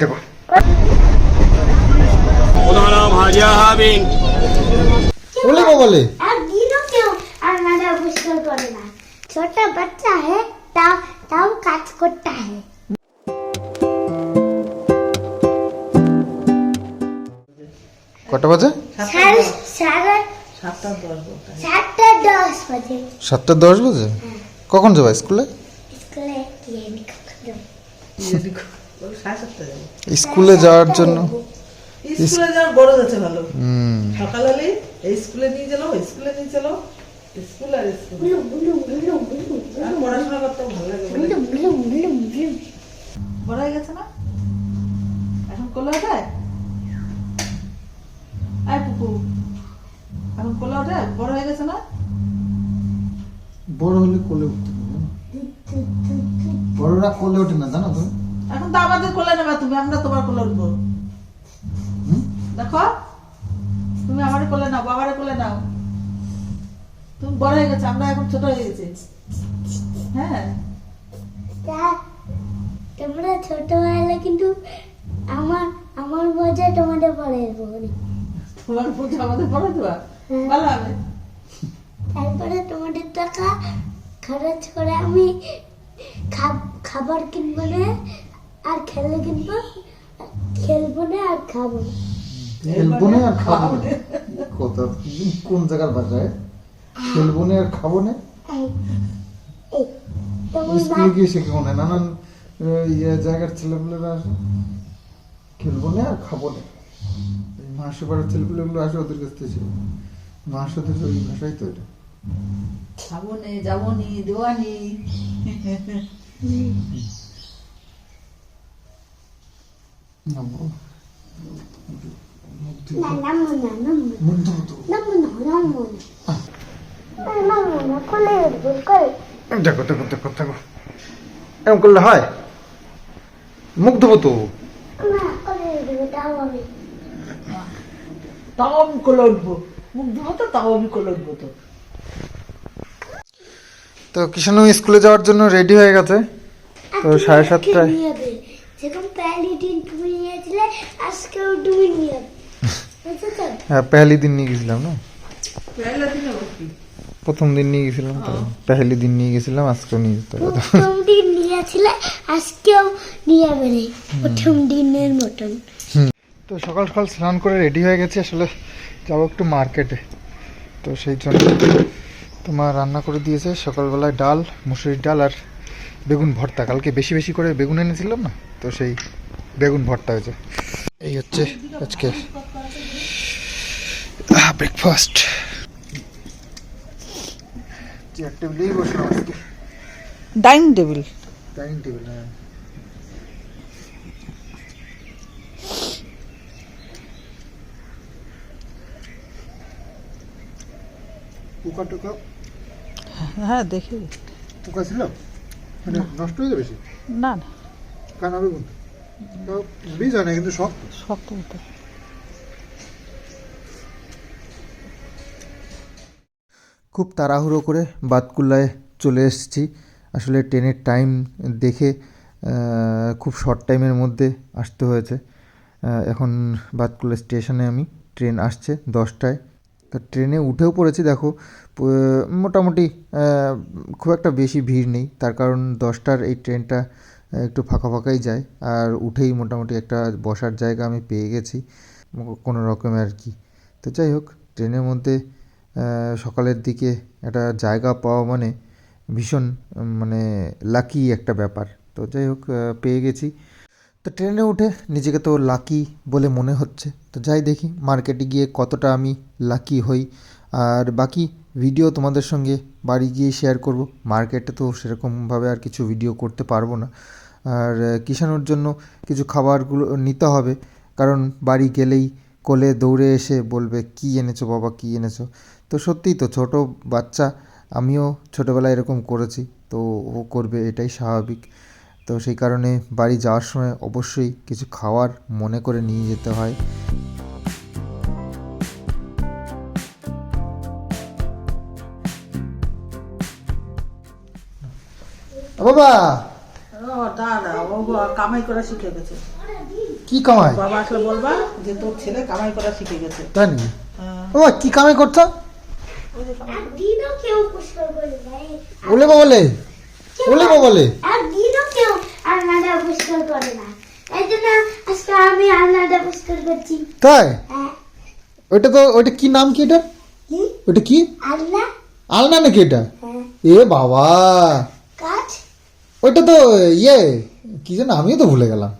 দেখো বলে বলে। একদিনও কেউ আলমারি পরিষ্কার করে না। ছোট বাচ্চা है তাও তাও কাজ করতে है কটা বাজে? সাতটা দশ বাজে। সাতটা দশ বাজে? কখন যাবা স্কুলে গিয়ে নিকাল সাড়ে সাতটা যাব স্কুলে যাওয়ার জন্য। স্কুলে যাওয়ার বড় যাচ্ছে ভালো। সকাল হলেই এই স্কুলে নিয়ে চলো ওই স্কুলে নিয়ে চলো। স্কুল আর স্কুল। পড়াশোনা করতে ভালো লাগে বড় হয়ে গেছে না? এখন কোলে ওঠায় আয় পুকু এখন কোলে ওঠায় বড় হয়ে গেছে না? বড় হলে কোলে উঠতে। বড়রা কোলে ওঠে না জানো তুমি এখন তো আমাদের কোলে নেবা তুমি আমরা তোমার কোলে উঠবো। হুম? দেখো তুমি আমার কোলে নাও বাবার কোলে নাও। তুমি বড় হয়ে গেছে আমরা এখন ছোট হয়ে গেছি। হ্যাঁ। তা তোমরা ছোটবেলা কিন্তু আমার আমার মজা তোমাদের পরে বলি। তোমার পুজো আমাদের পড়ে দেওয়া ভালো হবে। তারপরে তোমাদের টাকা খরচ করে আমি খাবার কিনবো না আর খেলে কিনবো খেলব না আর খাব খেলব না আর খাব না। কথা কোন জায়গার ভাষায় খেলব না আর খাব না? স্কুলে গিয়ে শেখে মনে নানান ইয়ে জায়গার ছেলেগুলোরা আসে। খেলব না আর খাব না। মাসে পাড়ার ছেলেগুলো আসে ওদের কাছ থেকে। মাসে মাসদের ওই ভাষাই তো এটা। খাব নে যাব নি দেওয়ানি। দেখো দেখো দেখো দেখো। এরকম করলে হয়? মুগ্ধ হতো না কোলে উঠবো তাও আমি তাও আমি কোলে উঠবো মুখ ধুবো তো তাও আমি কোলে উঠবো তো। তো কিষানু স্কুলে যাওয়ার জন্য রেডি হয়ে গেছে। তো সাড়ে সাতটায় হ্যাঁ পেহলি দিন নিয়ে গেছিলাম না? পয়লা দিনে প্রথম দিন নিয়ে গেছিলাম তো। পেহলি দিন নিয়ে গেছিলাম আজকেও নিয়ে যেতে হবে। প্রথম দিন নিয়েছিলে আজকেও নিয়ে যাবে প্রথম দিনের মতন। তো সকাল সকাল স্নান করে রেডি হয়ে গেছি আসলে যাব একটু মার্কেটে তো সেই জন্য তোমার রান্না করে দিয়েছে। সকালবেলায় ডাল মুসুরির ডাল আর বেগুন ভর্তা। কালকে বেশি বেশি করে বেগুন এনেছিলাম না তো সেই বেগুন ভর্তা হয়েছে। এই হচ্ছে আজকে ব্রেকফাস্ট চেয়ার টেবিলেই বসলাম আজকে। ডাইনিং টেবিল ডাইনিং টেবিল হ্যাঁ। পোকা টোকা হ্যাঁ দেখি পোকা ছিল? মানে নষ্ট হয়ে যাবে না না। কানা বেগুন বীজ হয় না কিন্তু শক্ত। মতো খুব তাড়াহুড়ো করে বাতকুল্লায় চলে এসেছি। আসলে ট্রেনের টাইম দেখে খুব শর্ট টাইমের মধ্যে আসতে হয়েছে। এখন বাতকুল্লা স্টেশনে আমি ট্রেন আসছে দশটায়। তো ট্রেনে উঠেও পড়েছি, দেখো। মোটামুটি খুব একটা বেশি ভিড় নেই। তার কারণ দশটার এই ট্রেনটা একটু ফাঁকা ফাঁকাই যায়। আর উঠেই মোটামুটি একটা বসার জায়গা আমি পেয়ে গেছি কোনো রকমে আর কি। তো যাই হোক, ট্রেনের মধ্যে সকালের দিকে একটা জায়গা পাওয়া মানে ভীষণ মানে লাকি একটা ব্যাপার। তো যাই হোক পেয়ে গেছি। তো ট্রেনে উঠে নিজেকে তো লাকি বলে মনে হচ্ছে। তো যাই দেখি মার্কেটে গিয়ে কতটা আমি লাকি হই। আর বাকি ভিডিও তোমাদের সঙ্গে বাড়ি গিয়ে শেয়ার করব। মার্কেটে তো সেরকমভাবে আর কিছু ভিডিও করতে পারব না। আর কিষানোর জন্য কিছু খাবারগুলো নিতে হবে। কারণ বাড়ি গেলেই কোলে দৌড়ে এসে বলবে, কি এনেছো বাবা, কি এনেছো? তো সত্যিই তো ছোট বাচ্চা, আমিও ছোটোবেলায় এরকম করেছি। তো ও করবে, এটাই স্বাভাবিক। তো সেই কারণে বাড়ি যাওয়ার সময় অবশ্যই কিছু খাওয়ার মনে করে নিয়ে যেতে হয়। বাবা! কামাই করা শিখে গেছে। কি কামাই? বাবা আসলে বলবা যে তোর ছেলে কামাই করা শিখে গেছে। তাই নাকি? হ্যাঁ। কি কামাই করছ ওই যে কামাই- একদিনও কেউ পরিষ্কার করে দেয়। ওলে ওলে বাবলে একদিনও কেউ আলনাটা পরিষ্কার করে না। এই জন্য আজকে আমি আলনাটা পরিষ্কার করছি। তাই? হ্যাঁ। তো ওইটা কি নাম কি এটা? কি? আলনা। আলনা নাকি এটা? হ্যাঁ। এ বাবা। ওইটা তো ইয়ে কি যেন আমিও তো ভুলে গেলাম।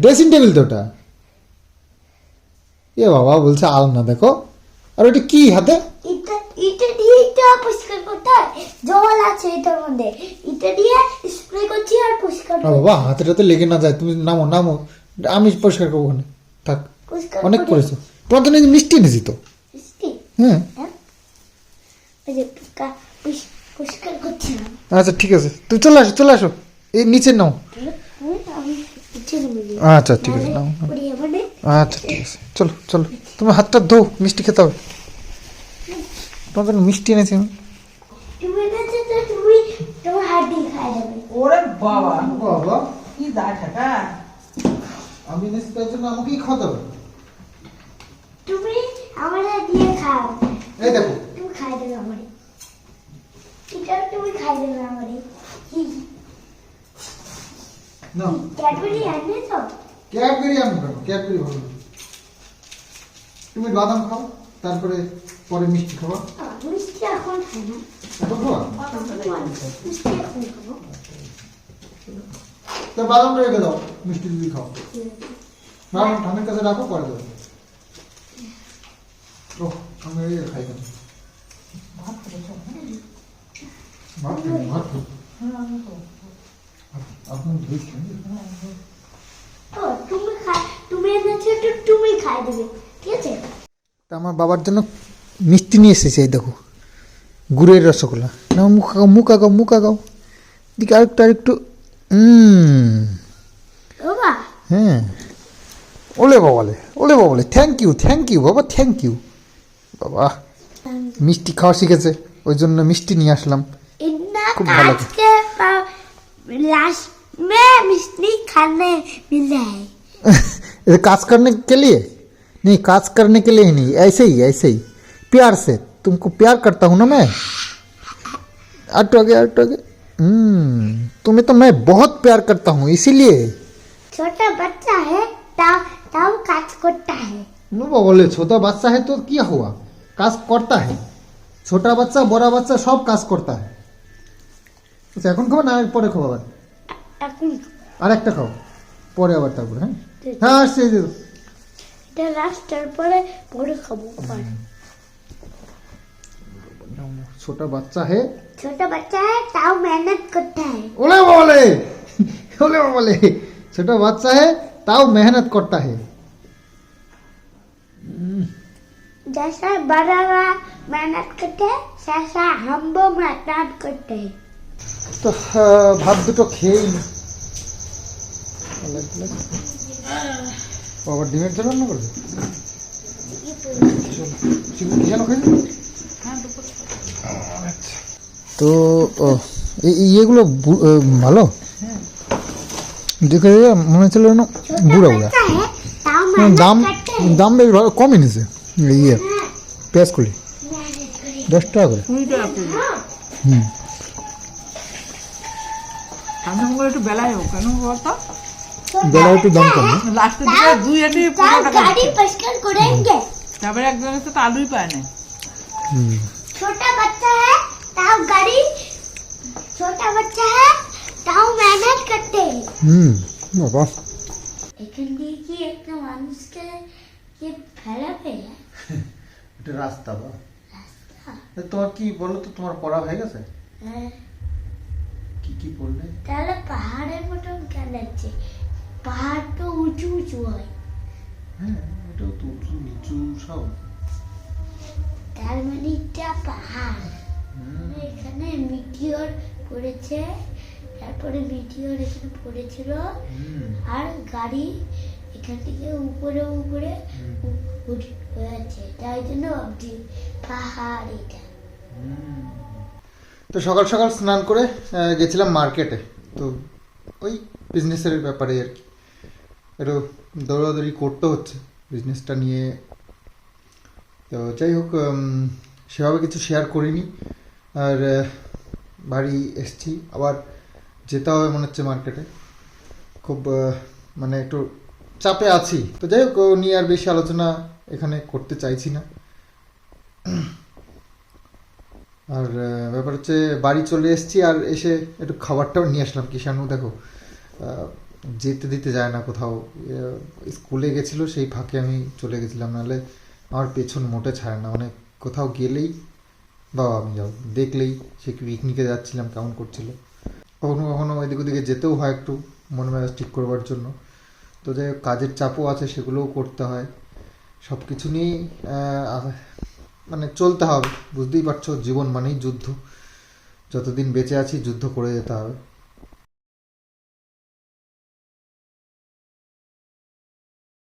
ড্রেসিং টেবিল তো ওটা। এ বাবা বলছে আলনা দেখো। আর ওটা কি হাতে? এটা দিয়ে এটা পরিষ্কার করতে হয়। জল আছে এটার মধ্যে। এটা দিয়ে স্প্রে করছি আর পরিষ্কার বাবা হাতে টাতে লেগে না যায়। তুমি নামো নামো। আমি পরিষ্কার করব ওখানে। থাক। অনেক করে- করেছ। তোমার জন্য এই যে মিষ্টি এনেছি তো? হ্যাঁ। হ্যাঁ? আচ্ছা ঠিক আছে। তুমি চলে আসো চলে আসো। এই নিচে নাও। আচ্ছা ঠিক আছে নাও? আচ্ছা ঠিক আছে। চলো চলো। তুমি হাতটা ধো মিষ্টি খেতে হবে। তোমার জন্য মিষ্টি এনেছি আমি ওরে বাবা। বাবা। কি দা ঠাকা আমি এনেছি জন্য আমাকেই খাওয়াতে তুমি আমার দিয়ে খাও। এই দেখো। তুমি খাই দেবে আমারে। এটা তুমি খাই দেবে আমারে। না। ক্যাডবেরি এনেছো ক্যাডবেরি আমি ক্যাডবেরি ভালো। তুমি বাদাম খাও তারপরে পরে মিষ্টি খাওয়া আহ, মিষ্টি এখন খাই এখন খাওয়া মিষ্টি এখন খাব? তো বাদামটা রেখে দাও মিষ্টি যদি খাও। বাদাম ঠামের কাছে রাখো পরে ও আমি খাই ভাত খাই। আপনার তুমি খাই তুমি এনেছো তুমি খাই দেবে ঠিক আছে? তা আমার বাবার জন্য মিষ্টি নিয়ে এসেছে এই দেখো গুড়ের রসগোল্লা না মুখ আগাও মুখ আগাও মুখ আগাও দিকে আরেকটু আরেকটু উম, বাবা হ্যাঁ ওলে বাবালে ওলে বাবালে থ্যাংক ইউ থ্যাংক ইউ বাবা থ্যাংক ইউ বাবা মিষ্টি খাওয়া শিখেছে ওই জন্য মিষ্টি নিয়ে আসলাম इतना खूब भालो काट के लास्ट में मिष्टी खाने मिला है ये काज करने के लिए नहीं काज करने के लिए ही नहीं ऐसे ही ऐसे ही प्यार से तुमको प्यार करता हूँ ना मैं अटो आगे अटो आगे हम्म तुम्हें तो मैं बहुत प्यार करता हूँ इसीलिए छोटा बच्चा है ताव ताव काट करता है नो बोले छोटा बच्चा है तो क्या हुआ কাজ করতা है ছোটা বাচ্চা বড় বাচ্চা সব কাজ করতা है আচ্ছা এখন খাবো না আর পরে খাবো আবার এখন আর একটা খাও পরে আবার তারপরে হ্যাঁ হ্যাঁ আসছে এই যে। এটা লাস্টের পরে পরে খাবো পরে ছোটা বাচ্চা है छोटा बच्चा है ताव मेहनत करता है ওলে বলে ওলে বলে ছোট বাচ্চা है তাও মেহনত করতা है जैसा बड़ा बड़ा मेहनत करते हैं वैसा हम वो मेहनत करते हैं তো আহ, ভাত দুটো খেয়েই নি। বাবা ডিমের ঝোল রান্না করবে চিকেন কি যেন খাইছে আচ্ছা। তো ইয়েগুলো ভালো? দেখে মনে হচ্ছিল যেন বুড়া বুড়া। মানে দাম দাম বেশ ভালো কমই নিছে ইয়ে পেঁয়াজকুলি দশ টাকা করে। হুম। বেলায় একটু দাম কম তারপরে ताव गाड़ी छोटा बच्चा है ताव मेहनत करते हैं হুম বাবা এখান দিয়ে কি একটা মানুষকে কি ফেলাবে এটা রাস্তা বা তোমার কি বলো তো তোমার পড়া হয়ে গেছে হ্যাঁ, কি কি পড়লে তাহলে পাহাড়ের মতন কেন লাগছে পাহাড় তো উঁচু উঁচু হয় হ্যাঁ এটাও তো উঁচু নিচু সব তার মানে এটা পাহাড় মানে এখানে মিটিওর পড়েছে তারপরে মিটিওর এখানে পড়েছিল আর গাড়ি এখান থেকে উপরে উপরে হয়েছে। তাই জন্য ভাবছি পাহাড় এটা। তো সকাল সকাল স্নান করে গেছিলাম মার্কেটে। তো ওই বিজনেসের ব্যাপারে আর কি। একটু দৌড়াদৌড়ি করতে হচ্ছে বিজনেসটা নিয়ে। তো যাই হোক সেভাবে কিছু শেয়ার করিনি। আর বাড়ি এসছি। আবার যেতে হবে মনে হচ্ছে মার্কেটে খুব মানে একটু চাপে আছি। তো যাই হোক নিয়ে আর বেশি আলোচনা এখানে করতে চাইছি না। আর ব্যাপার হচ্ছে বাড়ি চলে এসেছি আর এসে একটু খাবারটাও নিয়ে আসলাম। কিষাণু দেখো যেতে দিতে যায় না কোথাও। স্কুলে গেছিল, সেই ফাঁকে আমি চলে গেছিলাম। নাহলে আমার পেছন মোটে ছাড়ে না। মানে কোথাও গেলেই বাবা, আমি যাও দেখলেই সে কি পিকনিকে যাচ্ছিলাম, কেমন করছিল। কখনো কখনো এদিক ওদিকে যেতেও হয় একটু মনে মেজাজ ঠিক করবার জন্য। তো যে কাজের চাপও আছে, সেগুলোও করতে হয়। সব কিছু নিয়েই মানে চলতে হবে। বুঝতেই পারছ, জীবন মানেই যুদ্ধ। যতদিন বেঁচে আছি, যুদ্ধ করে যেতে হবে।